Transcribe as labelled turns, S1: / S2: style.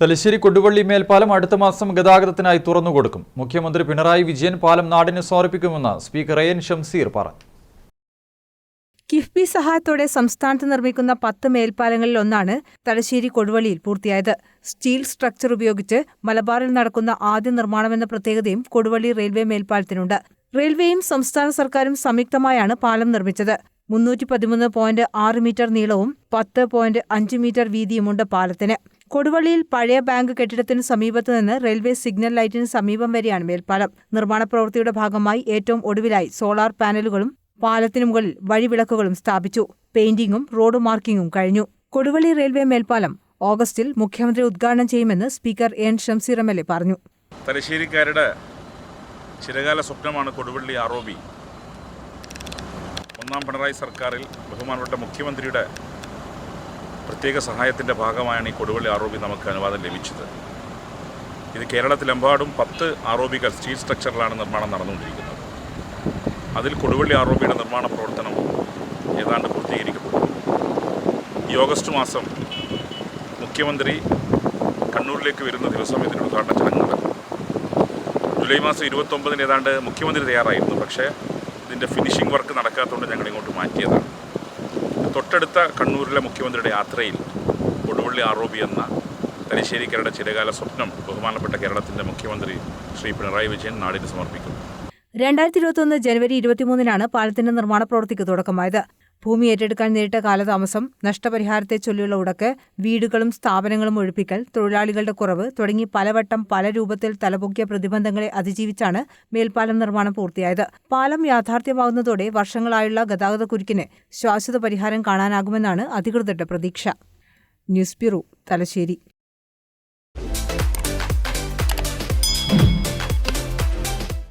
S1: തലശ്ശേരി കൊടുവള്ളി മേൽപ്പാലം അടുത്ത മാസം ഗതാഗതത്തിനായി തുറന്നുകൊടുക്കും. മുഖ്യമന്ത്രി പിണറായി വിജയൻ പാലം നാടിന് സമർപ്പിക്കുമെന്ന് സ്പീക്കർ എ എൻ ഷംസീർ പറഞ്ഞു.
S2: കിഫ്ബി സഹായത്തോടെ സംസ്ഥാനത്ത് നിർമ്മിക്കുന്ന പത്ത് മേൽപ്പാലങ്ങളിൽ ഒന്നാണ് തലശ്ശേരി കൊടുവള്ളിയിൽ പൂർത്തിയായത്. സ്റ്റീൽ സ്ട്രക്ചർ ഉപയോഗിച്ച് മലബാറിൽ നടക്കുന്ന ആദ്യ നിർമ്മാണമെന്ന പ്രത്യേകതയും കൊടുവള്ളി റെയിൽവേ മേൽപ്പാലത്തിനുണ്ട്. റെയിൽവേയും സംസ്ഥാന സർക്കാരും സംയുക്തമായാണ് പാലം നിർമ്മിച്ചത്. മുന്നൂറ്റി പതിമൂന്ന് പോയിന്റ് ആറ് മീറ്റർ നീളവും പത്ത് പോയിന്റ് അഞ്ച് മീറ്റർ വീതിയുമുണ്ട് പാലത്തിന്. കൊടുവള്ളിയിൽ പഴയ ബാങ്ക് കെട്ടിടത്തിന് സമീപത്ത് നിന്ന് റെയിൽവേ സിഗ്നൽ ലൈറ്റിന് സമീപം വരെയാണ് മേൽപ്പാലം. നിർമ്മാണ പ്രവൃത്തിയുടെ ഭാഗമായി ഏറ്റവും ഒടുവിലായി സോളാർ പാനലുകളും പാലത്തിനു മുകളിൽ വഴിവിളക്കുകളും സ്ഥാപിച്ചു. പെയിന്റിംഗും റോഡ് മാർക്കിങ്ങും കഴിഞ്ഞു. കൊടുവള്ളി റെയിൽവേ മേൽപ്പാലം ഓഗസ്റ്റിൽ മുഖ്യമന്ത്രി ഉദ്ഘാടനം ചെയ്യുമെന്ന് speaker N Shamseer M L A പറഞ്ഞു.
S3: തലശ്ശേരിക്കാരുടെ ചിരകാല സ്വപ്നമാണ് കൊടുവള്ളി ആറോബി ഒന്നാം പിണറായി സർക്കാരിൽ ബഹുമാനപ്പെട്ട മുഖ്യമന്ത്രിയുടെ പ്രത്യേക സഹായത്തിന്റെ ഭാഗമായാണ് ഈ കൊടുവള്ളി ആർ നമുക്ക് അനുവാദം ലഭിച്ചത്. ഇത് കേരളത്തിലെമ്പാടും പത്ത് ആർ ഒ ബികൾ സ്റ്റീൽ സ്ട്രക്ചറിലാണ് നിർമ്മാണം നടന്നുകൊണ്ടിരിക്കുന്നത്. അതിൽ കൊടുവള്ളി ആർ ഒ ബിയുടെ നിർമ്മാണ പ്രവർത്തനം ഏതാണ്ട് പൂർത്തീകരിക്കപ്പെട്ടു. ഈ ഓഗസ്റ്റ് മാസം മുഖ്യമന്ത്രി കണ്ണൂരിലേക്ക് വരുന്ന ദിവസം ഇതിന്റെ ഉദ്ഘാടന ചടങ്ങ് നടക്കും. ജൂലൈ മാസം ഇരുപത്തൊമ്പതിന് ഏതാണ്ട് മുഖ്യമന്ത്രി തയ്യാറായിരുന്നു പക്ഷേ ഇതിന്റെ ഫിനിഷിംഗ് വർക്ക് നടക്കാത്തതുകൊണ്ട് ഞങ്ങൾ ഇങ്ങോട്ട് മാറ്റിയതാണ്. തൊട്ടടുത്ത കണ്ണൂരിലെ മുഖ്യമന്ത്രിയുടെ യാത്രയിൽ കൊടുവള്ളി ആറോബി എന്ന തലശ്ശേരിക്കാരുടെ ചിരകാല സ്വപ്നം ബഹുമാനപ്പെട്ട കേരളത്തിന്റെ മുഖ്യമന്ത്രി ശ്രീ പിണറായി വിജയൻ നാടിന് സമർപ്പിക്കും
S2: രണ്ടായിരത്തി ഇരുപത്തിയൊന്ന് ജനുവരി ഇരുപത്തിമൂന്നിനാണ് പാലത്തിന്റെ നിർമ്മാണ പ്രവൃത്തിക്ക് തുടക്കമായത്. ഭൂമി ഏറ്റെടുക്കാൻ നേരിട്ട കാലതാമസം നഷ്ടപരിഹാരത്തെ ചൊല്ലിയുള്ള ഉടക്ക് വീടുകളും സ്ഥാപനങ്ങളും ഒഴിപ്പിക്കൽ തൊഴിലാളികളുടെ കുറവ് തുടങ്ങി പലവട്ടം പല രൂപത്തിൽ തലപൊക്കിയ പ്രതിബന്ധങ്ങളെ അതിജീവിച്ചാണ് മേൽപ്പാലം നിർമ്മാണം പൂർത്തിയായത്. പാലം യാഥാർത്ഥ്യമാകുന്നതോടെ വർഷങ്ങളായുള്ള ഗതാഗത കുരുക്കിന് ശാശ്വത പരിഹാരം കാണാനാകുമെന്നാണ് അധികൃതരുടെ പ്രതീക്ഷ. News bureau Thalassery.